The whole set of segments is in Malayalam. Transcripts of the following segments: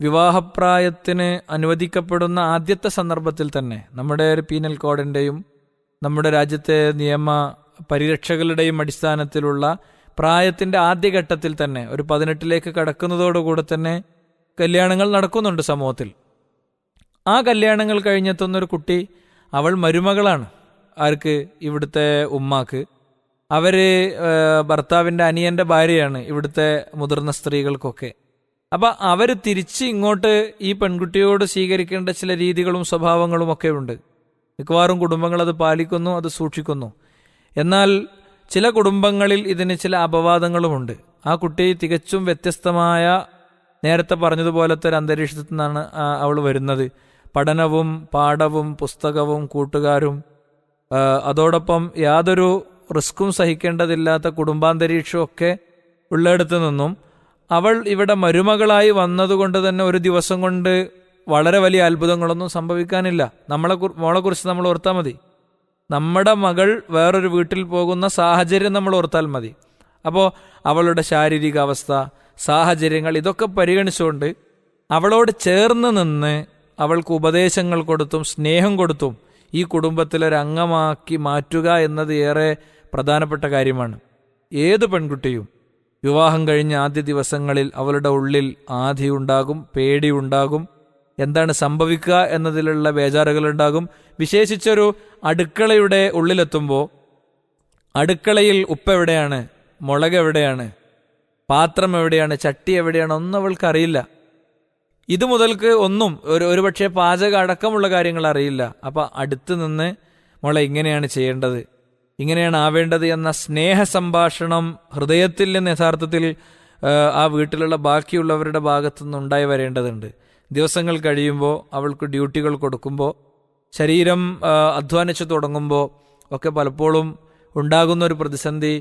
വിവാഹപ്രായത്തിന് അനുവദിക്കപ്പെടുന്ന ആദ്യത്തെ സന്ദർഭത്തിൽ തന്നെ നമ്മുടെ പീനൽ കോഡിന്റെയും നമ്മുടെ രാജ്യത്തെ നിയമ പരിരക്ഷകളുടെയും അടിസ്ഥാനത്തിലുള്ള പ്രായത്തിന്റെ ആദ്യഘട്ടത്തിൽ തന്നെ ഒരു പതിനെട്ടിലേക്ക് കടക്കുന്നതോടുകൂടെ തന്നെ കല്യാണങ്ങൾ നടക്കുന്നുണ്ട് സമൂഹത്തിൽ. ആ കല്യാണങ്ങൾ കഴിഞ്ഞെത്തുന്നൊരു കുട്ടി അവൾ മരുമകളാണ്. ആർക്ക്? ഇവിടുത്തെ ഉമ്മാക്ക്. അവർ ഭർത്താവിന്റെ അനിയന്റെ ഭാര്യയാണ് ഇവിടുത്തെ മുതിർന്ന സ്ത്രീകൾക്കൊക്കെ. അപ്പൊ അവർ തിരിച്ച് ഇങ്ങോട്ട് ഈ പെൺകുട്ടിയോട് സ്വീകരിക്കേണ്ട ചില രീതികളും സ്വഭാവങ്ങളും ഒക്കെ ഉണ്ട്. മിക്കവാറും കുടുംബങ്ങൾ അത് പാലിക്കുന്നു അത് സൂക്ഷിക്കുന്നു. എന്നാൽ ചില കുടുംബങ്ങളിൽ ഇതിന് ചില അപവാദങ്ങളുമുണ്ട് ആ കുട്ടി തികച്ചും വ്യത്യസ്തമായ നേരത്തെ പറഞ്ഞതുപോലത്തെ ഒരു അന്തരീക്ഷത്തിൽ നിന്നാണ് അവൾ വരുന്നത്. പഠനവും പാഠവും പുസ്തകവും കൂട്ടുകാരും അതോടൊപ്പം യാതൊരു റിസ്ക്കും സഹിക്കേണ്ടതില്ലാത്ത കുടുംബാന്തരീക്ഷമൊക്കെ ഉള്ളിടത്തു നിന്നും അവൾ ഇവിടെ മരുമകളായി വന്നതുകൊണ്ട് തന്നെ ഒരു ദിവസം കൊണ്ട് വളരെ വലിയ അത്ഭുതങ്ങളൊന്നും സംഭവിക്കാനില്ല. നമ്മളെ മോളെക്കുറിച്ച് നമ്മൾ ഓർത്താൽ മതി. നമ്മുടെ മകൾ വേറൊരു വീട്ടിൽ പോകുന്ന സാഹചര്യം നമ്മൾ ഓർത്താൽ മതി. അപ്പോൾ അവളുടെ ശാരീരിക അവസ്ഥ സാഹചര്യങ്ങൾ ഇതൊക്കെ പരിഗണിച്ചുകൊണ്ട് അവളോട് ചേർന്ന് നിന്ന് അവൾക്ക് ഉപദേശങ്ങൾ കൊടുത്തും സ്നേഹം കൊടുത്തും ഈ കുടുംബത്തിലൊരംഗമാക്കി മാറ്റുക എന്നത് ഏറെ പ്രധാനപ്പെട്ട കാര്യമാണ്. ഏത് പെൺകുട്ടിയും വിവാഹം കഴിഞ്ഞ ആദ്യ ദിവസങ്ങളിൽ അവളുടെ ഉള്ളിൽ ആധിയുണ്ടാകും പേടിയുണ്ടാകും. എന്താണ് സംഭവിക്കുക എന്നതിലുള്ള ബേജാറുകളുണ്ടാകും. വിശേഷിച്ചൊരു അടുക്കളയുടെ ഉള്ളിലെത്തുമ്പോൾ അടുക്കളയിൽ ഉപ്പ് എവിടെയാണ്? മുളക് എവിടെയാണ്? പാത്രം എവിടെയാണ്? ചട്ടി എവിടെയാണ്? ഒന്നും അവൾക്ക് അറിയില്ല ഇത് മുതൽക്ക് ഒന്നും ഒരു ഒരുപക്ഷെ പാചക അടക്കമുള്ള കാര്യങ്ങൾ അറിയില്ല. അപ്പം അടുത്ത് നിന്ന് മുള ഇങ്ങനെയാണ് ചെയ്യേണ്ടത്. ഇങ്ങനെയാണ് ആവേണ്ടത് എന്ന സ്നേഹ സംഭാഷണം ഹൃദയത്തിൽ നിന്ന് യഥാർത്ഥത്തിൽ ആ, വീട്ടിലുള്ള ബാക്കിയുള്ളവരുടെ ഭാഗത്തു നിന്ന് ഉണ്ടായി വരേണ്ടതുണ്ട്. ദിവസങ്ങൾ കഴിയുമ്പോൾ അവൾക്ക് ഡ്യൂട്ടികൾ കൊടുക്കുമ്പോൾ ശരീരം അധ്വാനിച്ചു തുടങ്ങുമ്പോൾ ഒക്കെ പലപ്പോഴും ഉണ്ടാകുന്ന ഒരു പ്രതിസന്ധി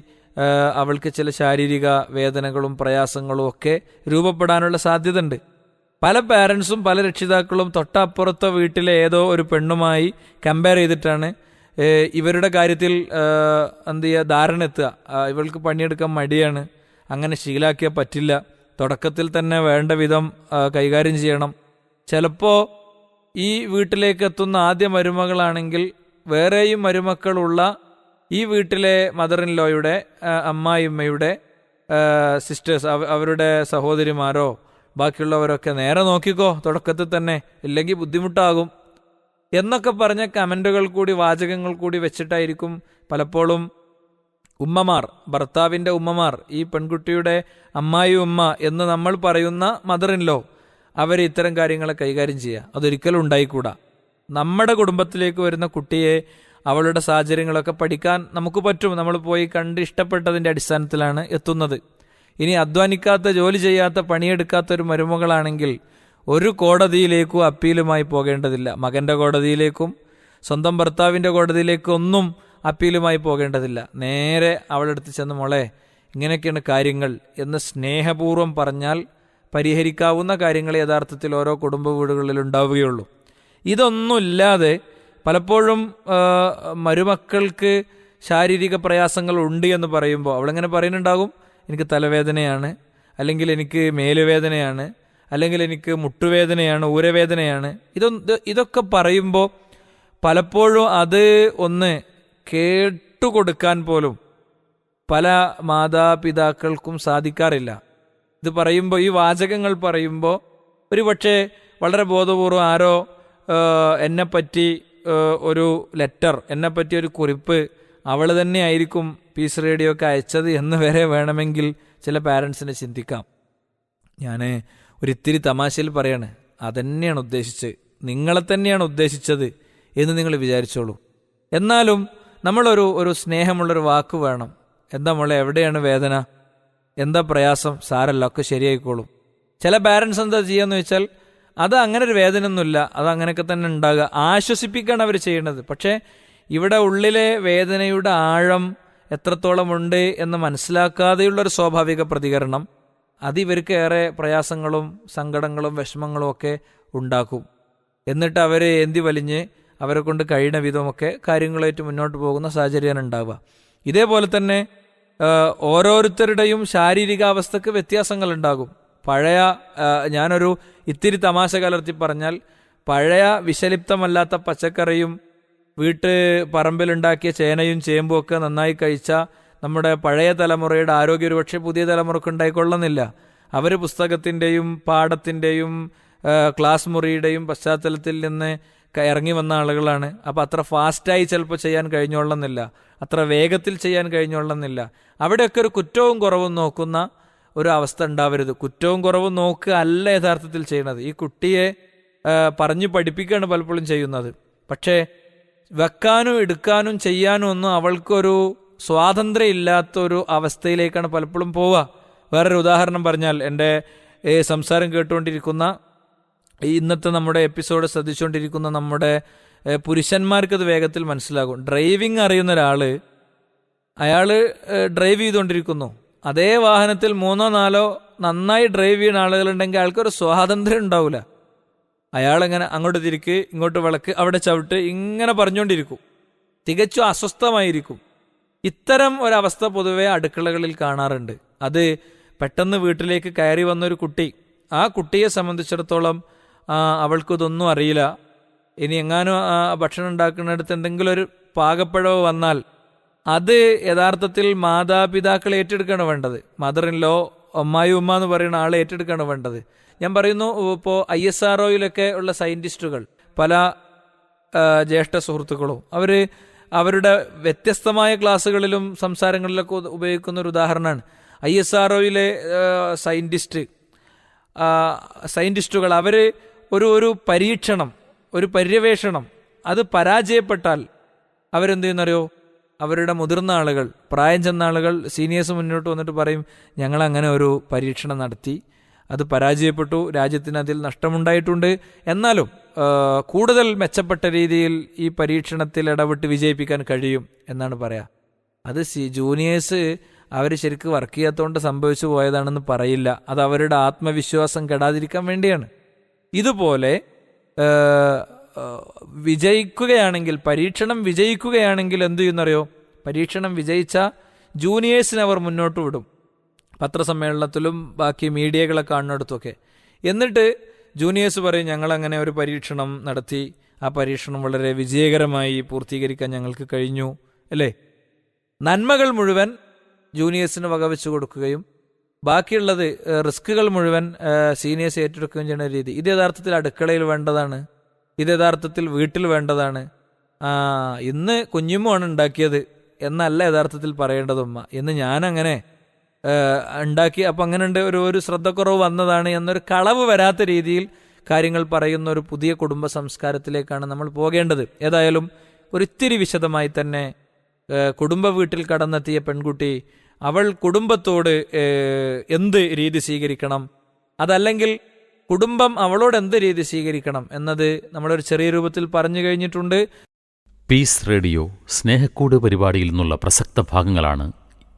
അവൾക്ക് ചില ശാരീരിക വേദനകളും പ്രയാസങ്ങളും ഒക്കെ രൂപപ്പെടാനുള്ള സാധ്യതയുണ്ട്. പല പാരൻസും പല രക്ഷിതാക്കളും തൊട്ടപ്പുറത്തെ വീട്ടിലെ ഏതോ ഒരു പെണ്ണുമായി കമ്പയർ ചെയ്തിട്ടാണ് ഇവരുടെ കാര്യത്തിൽ എന്ത് ചെയ്യുക ധാരണ എത്തുക ഇവൾക്ക് പണിയെടുക്കാൻ മടിയാണ്. അങ്ങനെ ശീലാക്കിയാൽ പറ്റില്ല. തുടക്കത്തിൽ തന്നെ വേണ്ട വിധം കൈകാര്യം ചെയ്യണം. ചിലപ്പോൾ ഈ വീട്ടിലേക്ക് എത്തുന്ന ആദ്യ മരുമകളാണെങ്കിൽ വേറെയും മരുമക്കളുള്ള ഈ വീട്ടിലെ മദർ ഇൻ ലോയുടെ അമ്മായിമ്മയുടെ സിസ്റ്റേഴ്സ് അവരുടെ സഹോദരിമാരോ ബാക്കിയുള്ളവരൊക്കെ നേരെ നോക്കിക്കോ. തുടക്കത്തിൽ തന്നെ ഇല്ലെങ്കിൽ ബുദ്ധിമുട്ടാകും. എന്നൊക്കെ പറഞ്ഞ കമന്റുകൾ കൂടി വാചകങ്ങൾ കൂടി വെച്ചിട്ടായിരിക്കും പലപ്പോഴും ഉമ്മമാർ ഭർത്താവിന്റെ ഉമ്മമാർ ഈ പെൺകുട്ടിയുടെ അമ്മായി ഉമ്മ എന്ന് നമ്മൾ പറയുന്ന മദർ ഇൻ ലോ അവർ ഇത്തരം കാര്യങ്ങളെ കൈകാര്യം ചെയ്യുക. അതൊരിക്കലും ഉണ്ടായിക്കൂടാ. നമ്മുടെ കുടുംബത്തിലേക്ക് വരുന്ന കുട്ടിയെ അവളുടെ സാഹചര്യങ്ങളൊക്കെ പഠിക്കാൻ നമുക്ക് പറ്റും. നമ്മൾ പോയി കണ്ട് ഇഷ്ടപ്പെട്ടതിന്റെ അടിസ്ഥാനത്തിലാണ് എത്തുന്നത്. ഇനി അധ്വാനിക്കാത്ത ജോലി ചെയ്യാത്ത പണിയെടുക്കാത്ത ഒരു മരുമകളാണെങ്കിൽ ഒരു കോടതിയിലേക്കും അപ്പീലുമായി പോകേണ്ടതില്ല. മകന്റെ കോടതിയിലേക്കും സ്വന്തം ഭർത്താവിന്റെ കോടതിയിലേക്കും ഒന്നും അപ്പീലുമായി പോകേണ്ടതില്ല. നേരെ അവളെടുത്ത് ചെന്ന് മോളെ ഇങ്ങനെയൊക്കെയാണ് കാര്യങ്ങൾ എന്ന് സ്നേഹപൂർവം പറഞ്ഞാൽ പരിഹരിക്കാവുന്ന കാര്യങ്ങൾ യഥാർത്ഥത്തിൽ ഓരോ കുടുംബ വീടുകളിൽ ഉണ്ടാവുകയുള്ളൂ. ഇതൊന്നുമില്ലാതെ പലപ്പോഴും മരുമക്കൾക്ക് ശാരീരിക പ്രയാസങ്ങൾ ഉണ്ട് എന്ന് പറയുമ്പോൾ അവളെങ്ങനെ പറയുന്നുണ്ടാകും? എനിക്ക് തലവേദനയാണ് അല്ലെങ്കിൽ എനിക്ക് മേലുവേദനയാണ് അല്ലെങ്കിൽ എനിക്ക് മുട്ടുവേദനയാണ് ഊരവേദനയാണ്. ഇതൊന്ന് ഇതൊക്കെ പറയുമ്പോൾ പലപ്പോഴും അത് ഒന്ന് കേട്ടുകൊടുക്കാൻ പോലും പല മാതാപിതാക്കൾക്കും സാധിക്കാറില്ല. ഇത് പറയുമ്പോൾ ഈ വാചകങ്ങൾ പറയുമ്പോൾ ഒരു പക്ഷേ വളരെ ബോധപൂർവം ആരോ എന്നെപ്പറ്റി ഒരു ലെറ്റർ എന്നെപ്പറ്റി ഒരു കുറിപ്പ് അവൾ തന്നെ ആയിരിക്കും പീസ് റേഡിയോ ഒക്കെ അയച്ചത് എന്ന് വരെ വേണമെങ്കിൽ ചില പാരൻസിനെ ചിന്തിക്കാം. ഞാൻ ഒരിത്തിരി തമാശയിൽ പറയാണ് അതന്നെയാണ് ഉദ്ദേശിച്ച് നിങ്ങളെ തന്നെയാണ് ഉദ്ദേശിച്ചത് എന്ന് നിങ്ങൾ വിചാരിച്ചോളൂ. എന്നാലും നമ്മളൊരു ഒരു സ്നേഹമുള്ളൊരു വാക്ക് വേണം. എന്താ മോളെ എവിടെയാണ് വേദന? എന്താ പ്രയാസം? സാരല്ല ഒക്കെ ശരിയായിക്കോളും. ചില പാരൻസ് എന്താ ചെയ്യാന്ന് വെച്ചാൽ അത് അങ്ങനെ ഒരു വേദനയൊന്നുമില്ല അത് അങ്ങനെയൊക്കെ തന്നെ ഉണ്ടാകുക. ആശ്വസിപ്പിക്കുകയാണ് അവർ ചെയ്യേണ്ടത് പക്ഷേ ഇവിടെ ഉള്ളിലെ വേദനയുടെ ആഴം എത്രത്തോളം ഉണ്ട് എന്ന് മനസ്സിലാക്കാതെയുള്ളൊരു സ്വാഭാവിക പ്രതികരണം അത് ഏറെ പ്രയാസങ്ങളും സങ്കടങ്ങളും വിഷമങ്ങളും ഒക്കെ ഉണ്ടാക്കും. എന്നിട്ട് അവരെ ഏന്തി വലിഞ്ഞ് അവരെ കൊണ്ട് കഴിയുന്ന വിധമൊക്കെ കാര്യങ്ങളായിട്ട് മുന്നോട്ട് പോകുന്ന സാഹചര്യമാണ് ഉണ്ടാവുക. ഇതേപോലെ തന്നെ ഓരോരുത്തരുടെയും ശാരീരികാവസ്ഥക്ക് വ്യത്യാസങ്ങൾ ഉണ്ടാകും. പഴയ ഞാനൊരു ഇത്തിരി തമാശ കലർത്തി പറഞ്ഞാൽ പഴയ വിഷലിപ്തമല്ലാത്ത പച്ചക്കറിയും വീട്ട് പറമ്പിലുണ്ടാക്കിയ ചേനയും ചേമ്പും ഒക്കെ നന്നായി കഴിച്ച നമ്മുടെ പഴയ തലമുറയുടെ ആരോഗ്യം ഒരുപക്ഷെ പുതിയ തലമുറയ്ക്ക് ഉണ്ടായിക്കൊള്ളുന്നില്ല. അവർ പുസ്തകത്തിന്റെയും പാഠത്തിന്റെയും ക്ലാസ് മുറിയുടെയും പശ്ചാത്തലത്തിൽ നിന്ന് ഇറങ്ങി വന്ന ആളുകളാണ്. അപ്പോൾ അത്ര ഫാസ്റ്റായി ചിലപ്പോൾ ചെയ്യാൻ കഴിഞ്ഞോളന്നില്ല അത്ര വേഗത്തിൽ ചെയ്യാൻ കഴിഞ്ഞോളന്നില്ല അവിടെയൊക്കെ ഒരു കുറ്റവും കുറവും നോക്കുന്ന ഒരു അവസ്ഥ ഉണ്ടാവരുത്. കുറ്റവും കുറവും നോക്കുക അല്ല യഥാർത്ഥത്തിൽ ചെയ്യുന്നത് ഈ കുട്ടിയെ പറഞ്ഞു പഠിപ്പിക്കുകയാണ് പലപ്പോഴും ചെയ്യുന്നത്. പക്ഷേ വെക്കാനും എടുക്കാനും ചെയ്യാനും ഒന്നും അവൾക്കൊരു സ്വാതന്ത്ര്യം ഇല്ലാത്തൊരു അവസ്ഥയിലേക്കാണ് പലപ്പോഴും പോവുക. വേറൊരു ഉദാഹരണം പറഞ്ഞാൽ എന്റെ സംസാരം കേട്ടുകൊണ്ടിരിക്കുന്ന ഇന്നത്തെ നമ്മുടെ എപ്പിസോഡ് ശ്രദ്ധിച്ചുകൊണ്ടിരിക്കുന്ന നമ്മുടെ പുരുഷന്മാർക്കത് വേഗത്തിൽ മനസ്സിലാകും. ഡ്രൈവിംഗ് അറിയുന്ന ഒരാൾ അയാൾ ഡ്രൈവ് ചെയ്തുകൊണ്ടിരിക്കുന്നു. അതേ വാഹനത്തിൽ മൂന്നോ നാലോ നന്നായി ഡ്രൈവ് ചെയ്യുന്ന ആളുകളുണ്ടെങ്കിൽ അയാൾക്കൊരു സ്വാതന്ത്ര്യം ഉണ്ടാവില്ല അയാളെങ്ങനെ അങ്ങോട്ട് തിരിക്ക് ഇങ്ങോട്ട് വിളക്ക് അവിടെ ചവിട്ട് ഇങ്ങനെ പറഞ്ഞുകൊണ്ടിരിക്കും. തികച്ചും അസ്വസ്ഥമായിരിക്കും. ഇത്തരം ഒരവസ്ഥ പൊതുവെ അടുക്കളകളിൽ കാണാറുണ്ട്. അത് പെട്ടെന്ന് വീട്ടിലേക്ക് കയറി വന്നൊരു കുട്ടി ആ കുട്ടിയെ സംബന്ധിച്ചിടത്തോളം അവൾക്കിതൊന്നും അറിയില്ല. ഇനി എങ്ങാനും ഭക്ഷണം ഉണ്ടാക്കുന്നിടത്ത് എന്തെങ്കിലും ഒരു പാകപ്പിഴവ് വന്നാൽ അത് യഥാർത്ഥത്തിൽ മാതാപിതാക്കൾ ഏറ്റെടുക്കുകയാണ് വേണ്ടത്. മദർ ഇൻ ലോ അമ്മായി ഉമ്മ എന്ന് പറയുന്ന ആളെ ഏറ്റെടുക്കുകയാണ് വേണ്ടത്. ഞാൻ പറയുന്നു ഇപ്പോൾ ഐ എസ് ആർ ഉള്ള സയന്റിസ്റ്റുകൾ പല ജ്യേഷ്ഠ സുഹൃത്തുക്കളും അവർ അവരുടെ വ്യത്യസ്തമായ ക്ലാസ്സുകളിലും സംസാരങ്ങളിലൊക്കെ ഉപയോഗിക്കുന്ന ഒരു ഉദാഹരണമാണ്. ഐ എസ് ആർ ഒയിലെ സയന്റിസ്റ്റ് സയന്റിസ്റ്റുകൾ അവർ ഒരു ഒരു പരീക്ഷണം ഒരു പര്യവേഷണം അത് പരാജയപ്പെട്ടാൽ അവരെന്ത് ചെയ്യുന്നറിയോ അവരുടെ മുതിർന്ന ആളുകൾ പ്രായം ചെന്ന ആളുകൾ സീനിയേഴ്സ് മുന്നോട്ട് വന്നിട്ട് പറയും ഞങ്ങൾ അങ്ങനെ ഒരു പരീക്ഷണം നടത്തി. അത് പരാജയപ്പെട്ടു. രാജ്യത്തിന് അതിൽ നഷ്ടമുണ്ടായിട്ടുണ്ട്. എന്നാലും കൂടുതൽ മെച്ചപ്പെട്ട രീതിയിൽ ഈ പരീക്ഷണത്തിൽ ഇടപെട്ട് വിജയിപ്പിക്കാൻ കഴിയും എന്നാണ് പറയാ. അത് സി ജൂനിയേഴ്സ് അവർ ശരിക്കും വർക്ക് ചെയ്യാത്തതുകൊണ്ട് സംഭവിച്ചു പോയതാണെന്ന് പറയില്ല. അത് അവരുടെ ആത്മവിശ്വാസം കെടാതിരിക്കാൻ വേണ്ടിയാണ്. ഇതുപോലെ വിജയിക്കുകയാണെങ്കിൽ പരീക്ഷണം വിജയിക്കുകയാണെങ്കിൽ എന്തു ചെയ്യുന്നറിയോ? പരീക്ഷണം വിജയിച്ച ജൂനിയേഴ്സിനെ അവർ മുന്നോട്ട് വിടും. പത്രസമ്മേളനത്തിലും ബാക്കി മീഡിയകളെ കാണുന്നിടത്തുമൊക്കെ. എന്നിട്ട് ജൂനിയേഴ്സ് പറയും ഞങ്ങളങ്ങനെ ഒരു പരീക്ഷണം നടത്തി. ആ പരീക്ഷണം വളരെ വിജയകരമായി പൂർത്തീകരിക്കാൻ ഞങ്ങൾക്ക് കഴിഞ്ഞു. അല്ലേ? നന്മകൾ മുഴുവൻ ജൂനിയേഴ്സിന് വകവെച്ച് കൊടുക്കുകയും ബാക്കിയുള്ളത് റിസ്ക്കുകൾ മുഴുവൻ സീനിയേഴ്സ് ഏറ്റെടുക്കുകയും ചെയ്യുന്ന രീതി. ഇത് യഥാർത്ഥത്തിൽ അടുക്കളയിൽ വേണ്ടതാണ്. ഇത് യഥാർത്ഥത്തിൽ വീട്ടിൽ വേണ്ടതാണ്. ഇന്ന് കുഞ്ഞുമ്മാണ് ഉണ്ടാക്കിയത് എന്നല്ല യഥാർത്ഥത്തിൽ പറയേണ്ടതുമ്മ ഇന്ന് ഞാനങ്ങനെ ഉണ്ടാക്കി. അപ്പം അങ്ങനെ ഉണ്ട് ഒരു ഒരു ശ്രദ്ധക്കുറവ് വന്നതാണ് എന്നൊരു കളവ് വരാത്ത രീതിയിൽ കാര്യങ്ങൾ പറയുന്ന ഒരു പുതിയ കുടുംബ സംസ്കാരത്തിലേക്കാണ് നമ്മൾ പോകേണ്ടത്. ഏതായാലും ഒരിത്തിരി വിശദമായി തന്നെ കുടുംബ വീട്ടിൽ കടന്നെത്തിയ പെൺകുട്ടി അവൾ കുടുംബത്തോട് എന്ത് രീതി സ്വീകരിക്കണം? അതല്ലെങ്കിൽ കുടുംബം അവളോട് എന്ത് രീതി സ്വീകരിക്കണം എന്നത് നമ്മളൊരു ചെറിയ രൂപത്തിൽ പറഞ്ഞു കഴിഞ്ഞിട്ടുണ്ട്. പീസ് റേഡിയോ സ്നേഹക്കൂട് പരിപാടിയിൽ നിന്നുള്ള പ്രസക്ത ഭാഗങ്ങളാണ്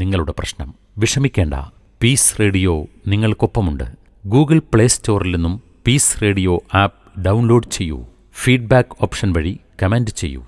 നിങ്ങളുടെ പ്രശ്നം. വിഷമിക്കേണ്ട. പീസ് റേഡിയോ നിങ്ങൾക്കൊപ്പമുണ്ട്. ഗൂഗിൾ പ്ലേ സ്റ്റോറിൽ നിന്നും പീസ് റേഡിയോ ആപ്പ് ഡൗൺലോഡ് ചെയ്യൂ. ഫീഡ്ബാക്ക് ഓപ്ഷൻ വഴി കമന്റ് ചെയ്യൂ.